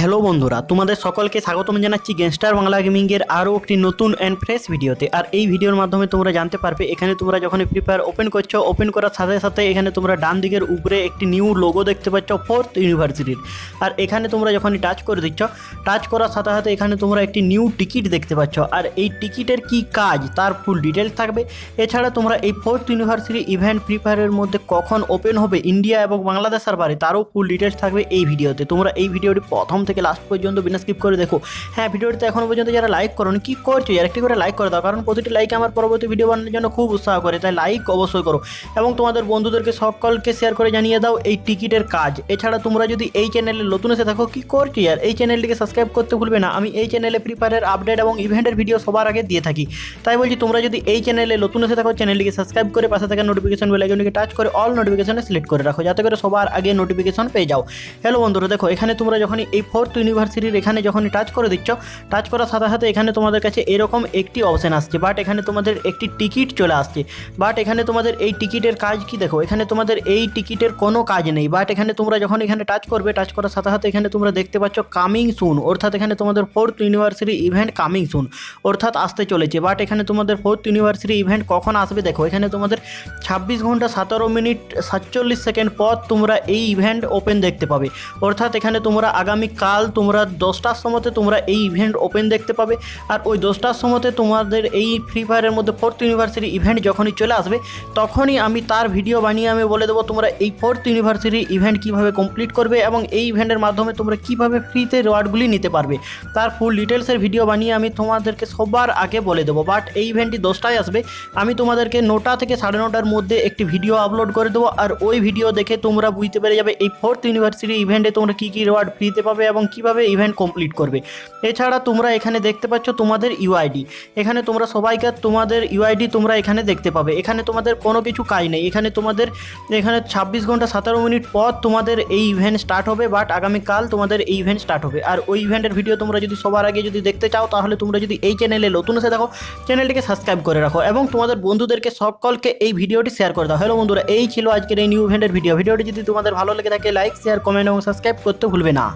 Hello বন্ধুরা, তোমাদের সকলকে স্বাগতম জানাচ্ছি গ্যাংস্টার বাংলা গেমিংয়ের আরও একটি নতুন অ্যান্ড ফ্রেশ ভিডিওতে আর এই ভিডিওর মাধ্যমে তোমরা জানতে পারবে, এখানে তোমরা যখন ফ্রি ফায়ার ওপেন করছ ওপেন করার সাথে সাথে এখানে তোমরা ডান দিকের উপরে একটি নিউ লোগো দেখতে পাচ্ছ ফোর্থ ইউনিভার্সিটির আর এখানে তোমরা যখনই টাচ করে দিচ্ছ টাচ করার সাথে সাথে এখানে তোমরা একটি নিউ টিকিট দেখতে পাচ্ছ। আর এই টিকিটের কি কাজ, তার ফুল ডিটেলস থাকবে। এছাড়া তোমরা এই ফোর্থ ইউনিভার্সিটি ইভেন্ট ফ্রি ফায়ারের মধ্যে কখন ওপেন হবে ইন্ডিয়া এবং বাংলাদেশ সার্ভারে তারও ফুল ডিটেলস থাকবে এই ভিডিওতে তোমরা এই ভিডিওটি প্রথম থেকে লাস্ট পর্যন্ত বিনা স্কিপ করে দেখো। হ্যাঁ ভিডিওটিতে এখনও পর্যন্ত যারা লাইক করোনি, কি করছ? যারা একটি করে লাইক করে দাও, কারণ প্রতিটি লাইক আমার পরবর্তী ভিডিও বানানোর জন্য খুব উৎসাহ করে, তাই লাইক অবশ্যই করো। এবং তোমাদের বন্ধুদেরকে সকলকে শেয়ার করে জানিয়ে দাও এই টিকিটের কাজ। এছাড়া তোমরা যদি এই চ্যানেলে নতুন এসে থাকো, কি করছ? আর এই চ্যানেলটিকে সাবস্ক্রাইব করতে ভুলবে না। আমি এই চ্যানেলে ফ্রি ফায়ারের আপডেট এবং ইভেন্টের ভিডিও সবার আগে দিয়ে থাকি। তাই বলছি, তোমরা যদি এই চ্যানেলে নতুন এসে থাকো চ্যানেলটিকে সাবস্ক্রাইব করে পাশে থাকা নোটিফিকেশন বেল আইকনটিকে টাচ করে অল নোটিফিকেশনে সিলেক্ট করে রাখো, যাতে করে সবার আগে নোটিফিকেশন পেয়ে যাও। হ্যালো বন্ধুরা, দেখো, এখানে তোমরা যখনই এই ফোর্থ ইউনিভার্সিটির এখানে যখনই টাচ করে দিচ্ছ টাচ করার সাথে সাথে এখানে তোমাদের কাছে এরকম একটি অপশান আসছে বাট এখানে তোমাদের একটি টিকিট চলে আসছে বাট এখানে তোমাদের এই টিকিটের কাজ কি দেখো, এখানে তোমাদের এই টিকিটের কোনো কাজ নেই বাট এখানে তোমরা যখন এখানে টাচ করবে টাচ করার সাথে সাথে এখানে তোমরা দেখতে পাচ্ছ কামিং সুন অর্থাৎ এখানে তোমাদের fourth university event coming soon অর্থাৎ আসতে চলেছে বাট এখানে তোমাদের ফোর্থ ইউনিভার্সিটি ইভেন্ট কখন আসবে দেখো, এখানে তোমাদের ছাব্বিশ ঘণ্টা সতেরো মিনিট সাতচল্লিশ সেকেন্ড পর তোমরা এই ইভেন্ট ওপেন দেখতে পাবে, অর্থাৎ এখানে তোমরা আগামীকাল তোমরা দশটার সময়তে তোমরা এই ইভেন্ট ওপেন দেখতে পাবে। আর ওই দশটার সময়তে তোমাদের এই ফ্রি ফায়ারের মধ্যে ফোর্থ ইউনিভার্সিটি ইভেন্ট যখনই চলে আসবে, তখনই আমি তার ভিডিও বানিয়ে আমি বলে দেবো তোমরা এই ফোর্থ ইউনিভার্সিটি ইভেন্ট কীভাবে কমপ্লিট করবে এবং এই ইভেন্টের মাধ্যমে তোমরা কীভাবে ফ্রিতে রিওয়ার্ডগুলি নিতে পারবে। তার ফুল ডিটেলসের ভিডিও বানিয়ে আমি তোমাদেরকে সবার আগে বলে দেবো। বাট এই ইভেন্টটি দশটায় আসবে। আমি তোমাদেরকে নটা থেকে সাড়ে নটার মধ্যে একটি ভিডিও আপলোড করে দেবো। আর ওই ভিডিও দেখে তোমরা বুঝতে পেরে যাবে এই ফোর্থ ইউনিভার্সিটি ইভেন্টে তোমরা কী কী রিওয়ার্ড ফ্রিতে পাবে এবং কীভাবে ইভেন্ট কমপ্লিট করবে। এছাড়া তোমরা এখানে দেখতে পাচ্ছ তোমাদের ইউআইডি এখানে তোমরা সবাইকার তোমাদের ইউআইডি তোমরা এখানে দেখতে পাবে। এখানে তোমাদের কোনো কিছু কাজ নেই। এখানে তোমাদের, এখানে ছাব্বিশ ঘণ্টা সতেরো মিনিট পর তোমাদের এই ইভেন্ট স্টার্ট হবে বাট আগামীকাল তোমাদের এই ইভেন্ট স্টার্ট হবে। আর ওই ইভেন্টের ভিডিও তোমরা যদি সবার আগে যদি দেখতে চাও, তাহলে তোমরা যদি এই চ্যানেলে নতুন এসে দেখো চ্যানেলটিকে সাবস্ক্রাইব করে রাখো এবং তোমাদের বন্ধুদেরকে সকলকে এই ভিডিওটি শেয়ার করে দাও। হ্যালো বন্ধুরা, এই ছিল আজকের এই নিউ ইভেন্টের ভিডিও ভিডিওটি যদি তোমাদের ভালো লেগে থাকে লাইক শেয়ার কমেন্ট এবং সাবস্ক্রাইব করতে ভুলবে না।